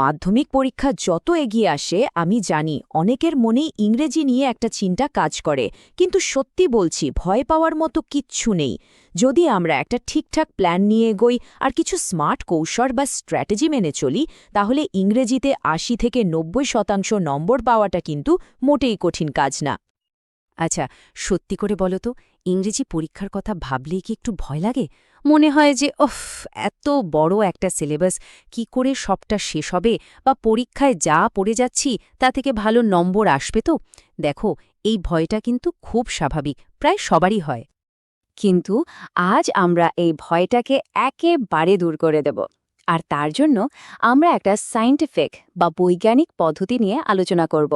মাধ্যমিক পরীক্ষা যত এগিয়ে আসে, আমি জানি অনেকের মনেই ইংরেজি নিয়ে একটা চিন্তা কাজ করে। কিন্তু সত্যি বলছি, ভয় পাওয়ার মতো কিচ্ছু নেই। যদি আমরা একটা ঠিকঠাক প্ল্যান নিয়ে এগোই আর কিছু স্মার্ট কৌশল বা স্ট্র্যাটেজি মেনে চলি, তাহলে ইংরেজিতে আশি থেকে নব্বই শতাংশ নম্বর পাওয়াটা কিন্তু মোটেই কঠিন কাজ না। আচ্ছা সত্যি করে বলো তো ইংরেজি পরীক্ষার কথা ভাবলেই কি একটু ভয় লাগে? মনে হয় যে ওফ এত বড় একটা সিলেবাস, কি করে সবটা শেষ হবে? বা পরীক্ষায় যা পড়ে যাচ্ছি, তা থেকে ভালো নম্বর আসবে তো? দেখো, এই ভয়টা কিন্তু খুব স্বাভাবিক, প্রায় সবারই হয়। কিন্তু আজ আমরা এই ভয়টাকে একেবারে দূর করে দেব। আর তার জন্য আমরা একটা সায়েন্টিফিক বা বৈজ্ঞানিক পদ্ধতি নিয়ে আলোচনা করব।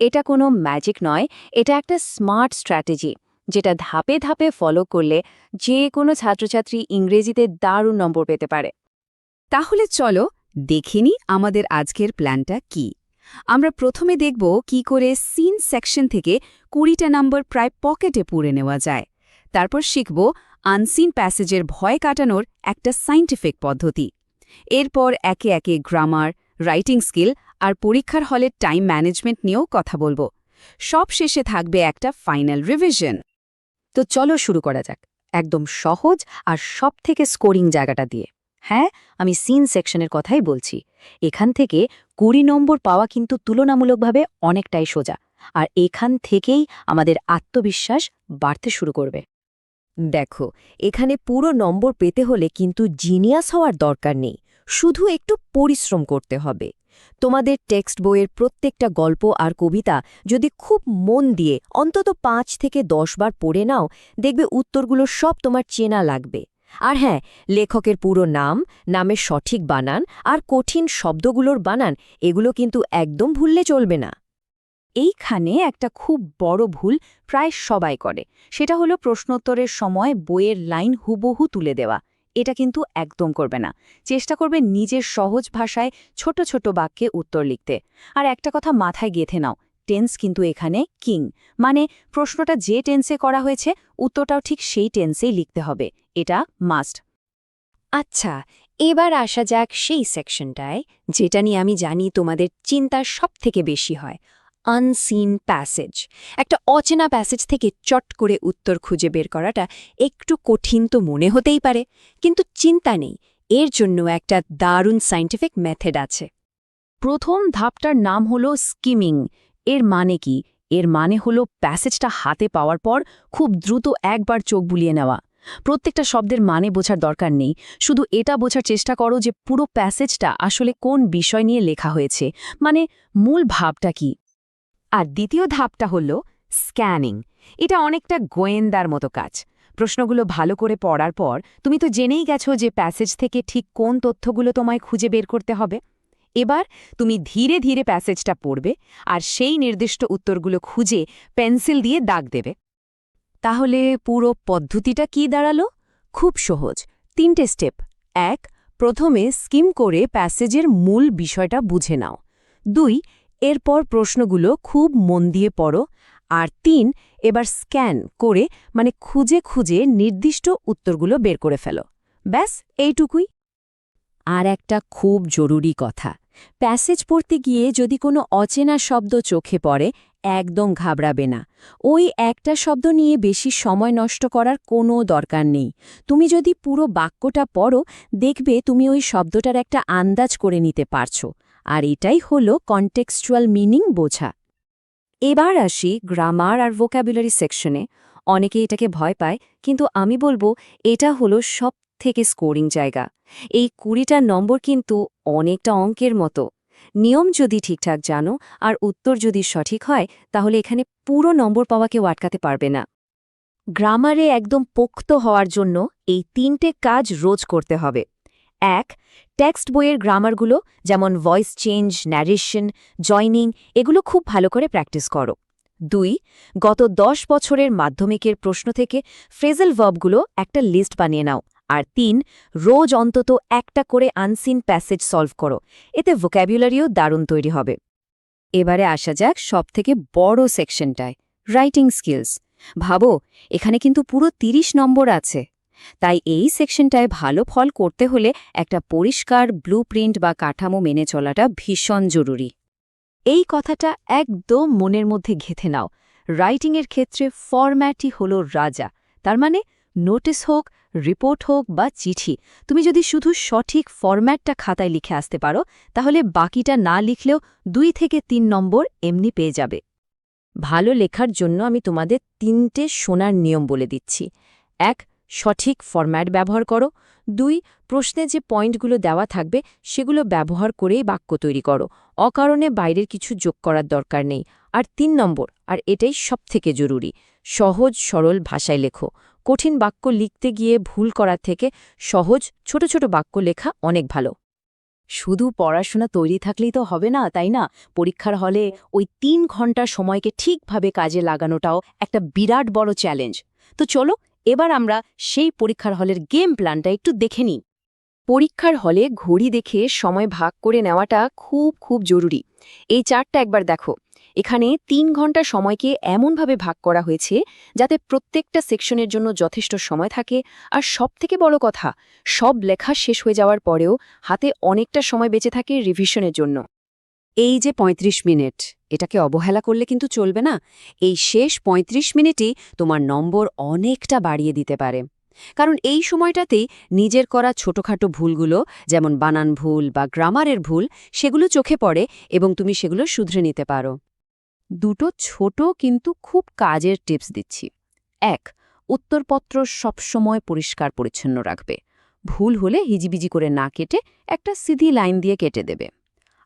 এটা কোনো ম্যাজিক নয়, এটা একটা স্মার্ট স্ট্র্যাটেজি। যেটা ধাপে ধাপে ফলো করলে যে কোনো ছাত্রছাত্রী ইংরেজিতে দারুণ নম্বর পেতে পারে। তাহলে চলো দেখিনি আমাদের আজকের প্ল্যানটা কি। আমরা প্রথমে দেখব কি করে সিন সেকশন থেকে কুড়িটা নম্বর প্রায় পকেটে পুরে নেওয়া যায়। তারপর শিখব আনসিন প্যাসেজের ভয় কাটানোর একটা সাইন্টিফিক পদ্ধতি। এরপর একে একে গ্রামার রাইটিং স্কিল আর পরীক্ষার হলের টাইম ম্যানেজমেন্ট নিয়েও কথা বলব। সব শেষে থাকবে একটা ফাইনাল রিভিশন তো চলো শুরু করা যাক। একদম সহজ আর সব থেকে স্কোরিং জায়গাটা দিয়ে। হ্যাঁ আমি সিন সেকশনের কথাই বলছি। এখান থেকে কুড়ি নম্বর পাওয়া কিন্তু তুলনামূলকভাবে অনেকটাই সোজা। আর এখান থেকেই আমাদের আত্মবিশ্বাস বাড়তে শুরু করবে। দেখো, এখানে পুরো নম্বর পেতে হলে কিন্তু জিনিয়াস হওয়ার দরকার নেই। শুধু একটু পরিশ্রম করতে হবে। তোমাদের টেক্সট বইয়ের প্রত্যেকটা গল্প আর কবিতা যদি খুব মন দিয়ে অন্তত পাঁচ থেকে দশ বার পড়ে নাও, দেখবে উত্তরগুলো সব তোমার চেনা লাগবে। আর হ্যাঁ লেখকের পুরো নাম, নামের সঠিক বানান আর কঠিন শব্দগুলোর বানান, এগুলো কিন্তু একদম ভুললে চলবে না। এইখানে একটা খুব বড় ভুল প্রায় সবাই করে। সেটা হলো প্রশ্নোত্তরের সময় বইয়ের লাইন হুবহু তুলে দেওয়া। এটা কিন্তু একদম করবে না। চেষ্টা করবে নিজের সহজ ভাষায় ছোট ছোট বাক্যে উত্তর লিখতে। আর একটা কথা মাথায় গেঁথে নাও, টেন্স কিন্তু এখানে কিং। মানে প্রশ্নটা যে টেন্সে করা হয়েছে, উত্তরটাও ঠিক সেই টেন্সেই লিখতে হবে। এটা মাস্ট। আচ্ছা এবার আসা যাক সেই সেকশনটায়, যেটা নিয়ে আমি জানি তোমাদের চিন্তা সব থেকে বেশি হয়। আনসিন প্যাসেজ একটা অচেনা প্যাসেজ থেকে চট করে উত্তর খুঁজে বের করাটা একটু কঠিন তো মনে হতেই পারে, কিন্তু চিন্তা নেই, এর জন্য একটা দারুণ সাইন্টিফিক মেথড আছে। প্রথম ধাপটার নাম হলো স্কিমিং এর মানে কি? এর মানে হলো প্যাসেজটা হাতে পাওয়ার পর খুব দ্রুত একবার চোখ বুলিয়ে নেওয়া। প্রত্যেকটা শব্দের মানে বোঝার দরকার নেই, শুধু এটা বোঝার চেষ্টা করো যে পুরো প্যাসেজটা আসলে কোন বিষয় নিয়ে লেখা হয়েছে মানে মূল ভাবটা কি? আর দ্বিতীয় ধাপটা হল স্ক্যানিং। এটা অনেকটা গোয়েন্দার মতো কাজ। প্রশ্নগুলো ভালো করে পড়ার পর তুমি তো জেনেই গেছো যে প্যাসেজ থেকে ঠিক কোন তথ্যগুলো তোমায় খুঁজে বের করতে হবে। এবার তুমি ধীরে ধীরে প্যাসেজটা পড়বে আর সেই নির্দিষ্ট উত্তরগুলো খুঁজে পেন্সিল দিয়ে দাগ দেবে। তাহলে পুরো পদ্ধতিটা কি দাঁড়াল? খুব সহজ। তিনটে স্টেপ। এক, প্রথমে স্কিম করে প্যাসেজের মূল বিষয়টা বুঝে নাও। দুই এরপর প্রশ্নগুলো খুব মন দিয়ে পড়ো। আর তিন, এবার স্ক্যান করে মানে খুঁজে খুঁজে নির্দিষ্ট উত্তরগুলো বের করে ফেলো। ব্যাস, এইটুকুই। আর একটা খুব জরুরি কথা। প্যাসেজ পড়তে গিয়ে যদি কোনো অচেনা শব্দ চোখে পড়ে, একদম ঘাবড়াবে না। ওই একটা শব্দ নিয়ে বেশি সময় নষ্ট করার কোনো দরকার নেই। তুমি যদি পুরো বাক্যটা পড়ো, দেখবে তুমি ওই শব্দটার একটা আন্দাজ করে নিতে পারছ। আর এটাই হল কন্টেক্সচুয়াল মিনিং বোঝা। এবার আসি গ্রামার আর ভোক্যাবুলারি সেকশনে অনেকে এটাকে ভয় পায়, কিন্তু আমি বলব এটা হলো সব থেকে স্কোরিং জায়গা। এই কুড়িটা নম্বর কিন্তু অনেকটা অঙ্কের মতো। নিয়ম যদি ঠিকঠাক জানো আর উত্তর যদি সঠিক হয়, তাহলে এখানে পুরো নম্বর পাওয়া কেউ আটকাতে পারবে না। গ্রামারে একদম পোক্ত হওয়ার জন্য এই তিনটে কাজ রোজ করতে হবে। এক টেক্সট বইয়ের গ্রামারগুলো যেমন ভয়েস চেঞ্জ ন্যারেশন জয়নিং এগুলো খুব ভালো করে প্র্যাকটিস করো। দুই, গত দশ বছরের মাধ্যমিকের প্রশ্ন থেকে ফ্রেজেল ভার্বগুলো একটা লিস্ট বানিয়ে নাও। আর তিন, রোজ অন্তত একটা করে আনসিন প্যাসেজ সলভ করো। এতে ভোক্যাবুলারিও দারুণ তৈরি হবে। এবারে আসা যাক সবথেকে বড় সেকশনটায় রাইটিং স্কিলস ভাবো, এখানে কিন্তু পুরো ৩০ নম্বর আছে। তাই এই সেকশনটায় ভালো ফল করতে হলে একটা পরিষ্কার ব্লুপ্রিন্ট বা কাঠামো মেনে চলাটা ভীষণ জরুরি। এই কথাটা একদম মনের মধ্যে ঘেঁথে নাও। রাইটিংয়ের ক্ষেত্রে ফরম্যাটই হল রাজা। তার মানে নোটিস হোক, রিপোর্ট হোক বা চিঠি, তুমি যদি শুধু সঠিক ফরম্যাটটা খাতায় লিখে আসতে পারো, তাহলে বাকিটা না লিখলেও দুই থেকে তিন নম্বর এমনি পেয়ে যাবে। ভালো লেখার জন্য আমি তোমাদের তিনটে সোনার নিয়ম বলে দিচ্ছি। এক সঠিক ফরম্যাট ব্যবহার করো। দুই, প্রশ্নে যে পয়েন্টগুলো দেওয়া থাকবে, সেগুলো ব্যবহার করেই বাক্য তৈরি করো। অকারণে বাইরের কিছু যোগ করার দরকার নেই। আর তিন নম্বর, আর এটাই সবথেকে জরুরি, সহজ সরল ভাষায় লেখো। কঠিন বাক্য লিখতে গিয়ে ভুল করার থেকে সহজ ছোট ছোট বাক্য লেখা অনেক ভালো। শুধু পড়াশোনা তৈরি থাকলেই তো হবে না, তাই না? পরীক্ষার হলে ওই তিন ঘণ্টার সময়কে ঠিকভাবে কাজে লাগানোটাও একটা বিরাট বড় চ্যালেঞ্জ তো চলো এবার আমরা সেই পরীক্ষার হলের গেম প্ল্যানটা একটু দেখে নিই। পরীক্ষার হলে ঘড়ি দেখে সময় ভাগ করে নেওয়াটা খুব খুব জরুরি। এই চারটা একবার দেখো। এখানে তিন ঘণ্টা সময়কে এমনভাবে ভাগ করা হয়েছে যাতে প্রত্যেকটা সেকশনের জন্য যথেষ্ট সময় থাকে। আর সবথেকে বড় কথা, সব লেখা শেষ হয়ে যাওয়ার পরেও হাতে অনেকটা সময় বেঁচে থাকে রিভিশনের জন্য। এই যে ৩৫ মিনিট, এটাকে অবহেলা করলে কিন্তু চলবে না। এই শেষ ৩৫ মিনিটই তোমার নম্বর অনেকটা বাড়িয়ে দিতে পারে। কারণ এই সময়টাতেই নিজের করা ছোটখাটো ভুলগুলো, যেমন বানান ভুল বা গ্রামারের ভুল, সেগুলো চোখে পড়ে এবং তুমি সেগুলো শুধরে নিতে পারো। দুটো ছোট কিন্তু খুব কাজের টিপস দিচ্ছি। এক, উত্তরপত্র সবসময় পরিষ্কার পরিচ্ছন্ন রাখবে। ভুল হলে হিজিবিজি করে না কেটে একটা সিধি লাইন দিয়ে কেটে দেবে।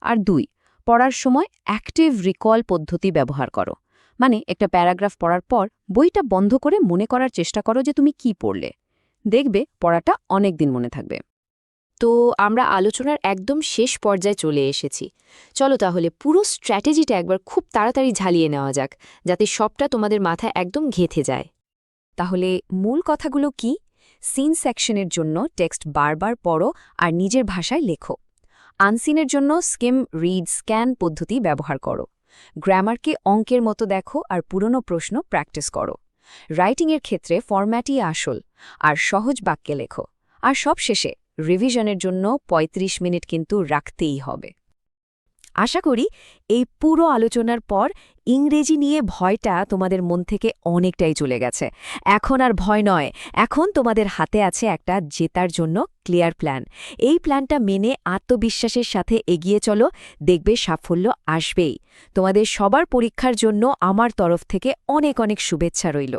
আর দুই পড়ার সময় অ্যাক্টিভ রিকল পদ্ধতি ব্যবহার করো। মানে একটা প্যারাগ্রাফ পড়ার পর বইটা বন্ধ করে মনে করার চেষ্টা করো যে তুমি কি পড়লে। দেখবে পড়াটা অনেক দিন মনে থাকবে। তো আমরা আলোচনার একদম শেষ পর্যায়ে চলে এসেছি। চলো তাহলে পুরো স্ট্র্যাটেজিটা একবার খুব তাড়াতাড়ি ঝালিয়ে নেওয়া যাক, যাতে সবটা তোমাদের মাথায় একদম ঘেঁথে যায়। তাহলে মূল কথাগুলো কি? সিন সেকশনের জন্য টেক্সট বারবার পড়ো আর নিজের ভাষায় লেখো। আনসিনের জন্য স্কিম, রিড, স্ক্যান পদ্ধতি ব্যবহার করো। গ্রামারকে অঙ্কের মতো দেখো আর পুরনো প্রশ্ন প্র্যাকটিস করো। রাইটিংয়ের ক্ষেত্রে ফরম্যাটই আসল আর সহজ বাক্যে লেখো। আর সব শেষে রিভিশনের জন্য ৩৫ মিনিট কিন্তু রাখতেই হবে। আশা করি এই পুরো আলোচনার পর ইংরেজি নিয়ে ভয়টা তোমাদের মন থেকে অনেকটাই চলে গেছে। এখন আর ভয় নয়, এখন তোমাদের হাতে আছে একটা জেতার জন্য ক্লিয়ার প্ল্যান। এই প্ল্যানটা মেনে আত্মবিশ্বাসের সাথে এগিয়ে চলো, দেখবে সাফল্য আসবেই। তোমাদের সবার পরীক্ষার জন্য আমার তরফ থেকে অনেক অনেক শুভেচ্ছা রইল।